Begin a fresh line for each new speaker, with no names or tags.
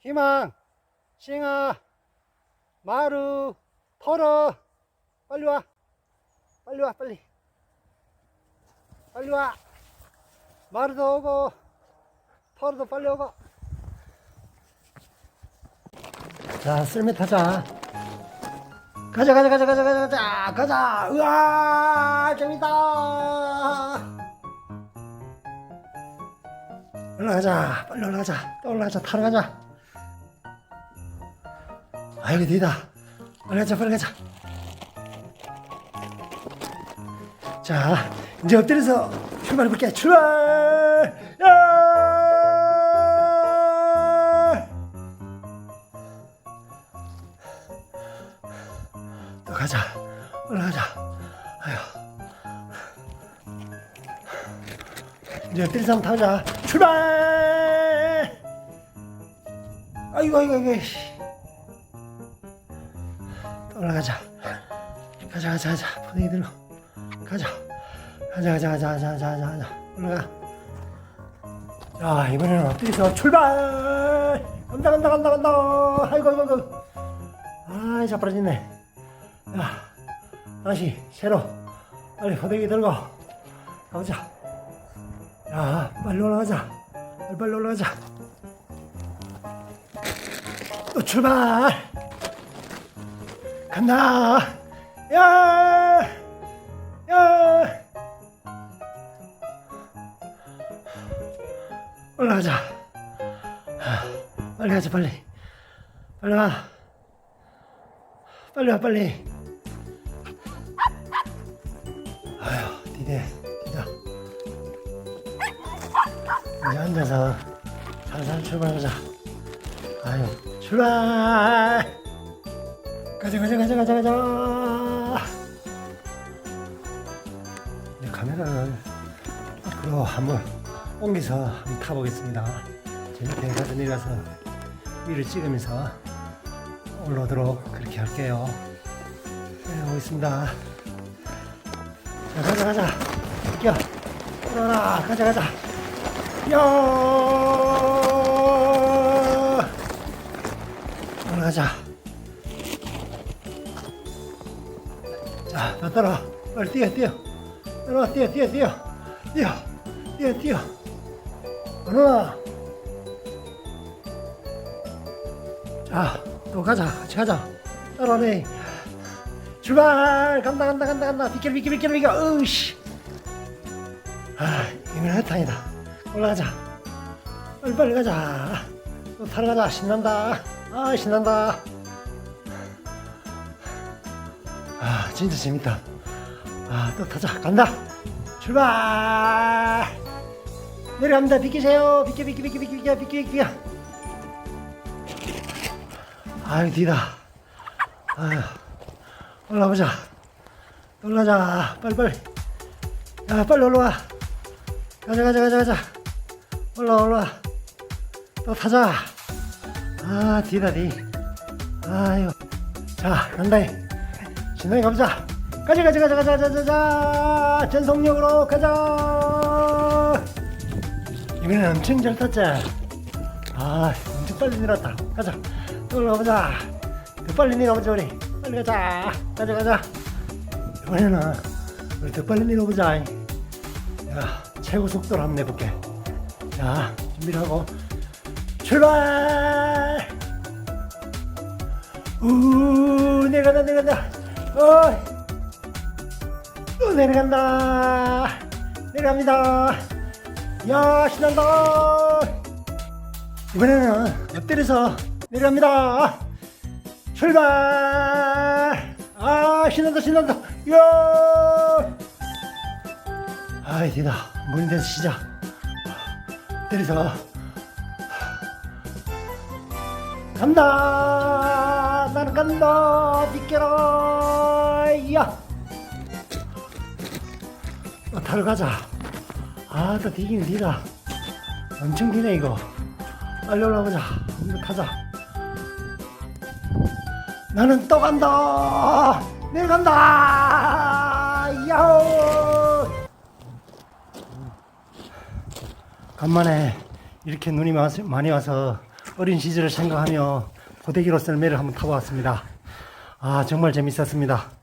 희망, 싱아, 마루, 털어. 빨리 와. 빨리 와, 빨리. 빨리 와. 마루도 오고, 털어도 빨리 오고. 자, 쓸매 타자. 가자, 가자, 가자, 가자, 가자, 가자, 가자. 으아, 재밌다. 올라가자, 빨리 올라가자, 또 올라가자, 타러 가자. 아이고, 뒤다. 빨리 가자, 빨리 가자. 자, 이제 엎드려서 출발해볼게. 출발! 야! 또 가자. 올라가자. 아휴. 이제 엎드려서 한번 타자. 출발! 아이고, 아이고, 아이고. 올라가자. 가자, 가자, 가자. 분위기 들고. 가자. 가자, 가자, 가자, 가자, 가자, 가자. 올라가. 자, 이번에는 엎드려서 출발! 간다, 간다, 간다, 간다. 아이고, 아이고, 아이고. 아, 자빠졌네. 야, 다시, 새로. 빨리 호대기 들고. 가보자. 야, 빨리 올라가자. 빨리, 빨리 올라가자. 또 출발! 간다! 야! 야! 올라가자. 아, 빨리 가자, 빨리. 빨리 와. 빨리 와, 빨리. 아휴, 디데, 디다. 이제 앉아서 살살 출발하자. 아유, 출발! 가자, 가자, 가자, 가자, 가자! 이제 카메라를 앞으로 한번 옮겨서 한번 타보겠습니다. 제 밑에 가서 내려가서 위를 찍으면서 올라오도록 그렇게 할게요. 네, 오겠습니다. 자, 가자, 가자. 뛰어. 올라라, 가자, 가자. 야! 올라가자. 자, 나 따라와. 빨리 뛰어, 뛰어. 따라와, 뛰어, 뛰어, 뛰어. 뛰어, 뛰어, 뛰어. 얼어라. 자, 또 가자. 같이 가자. 따라오네. 출발! 간다, 간다, 간다, 간다. 비켜, 비켜, 비켜, 비켜. 으씨. 아, 이건 해탕이다. 올라가자. 빨리, 빨리 가자. 또 타러 가자. 신난다. 아, 신난다. 아, 진짜 재밌다. 아, 또 타자. 간다. 출발! 내려갑니다. 비키세요. 비켜, 비켜, 비켜, 비켜, 비켜, 비켜, 비켜. 아유, 뒤다. 아유, 올라보자. 올라가자. 빨리, 빨리. 야, 빨리 올라와. 가자, 가자, 가자, 가자. 올라와, 올라와. 또 타자. 아, 뒤다, 뒤. 아유. 자, 간다. 신나게 가보자. 가자, 가자, 가자, 가자, 가자, 가자. 전속력으로 가자. 이번엔 엄청 잘 탔지? 아, 엄청 빨리 내렸다. 가자. 또 올라가보자. 더 빨리 내려보자, 우리. 빨리 가자. 가자, 가자. 이번에는 우리 더 빨리 내려보자. 야, 최고 속도로 한번 내볼게. 자, 준비를 하고. 출발! 우, 내려간다, 내려간다. 어, 또 내려간다. 내려갑니다. 야, 신난다. 이번에는 엎드려서 내려갑니다. 출발! 아, 신난다, 신난다. 야! 아이, 되다. 문이 돼서 시작. 때려서. 간다! 나는 간다! 비켜라! 타러 가자. 아, 또 디긴 디다. 엄청 디네, 이거. 빨리 올라가자. 이거 타자. 나는 또 간다! 내려간다! 야호! 간만에 이렇게 눈이 많이 와서 어린 시절을 생각하며 고데기로 썰매를 한번 타보았습니다. 아, 정말 재밌었습니다.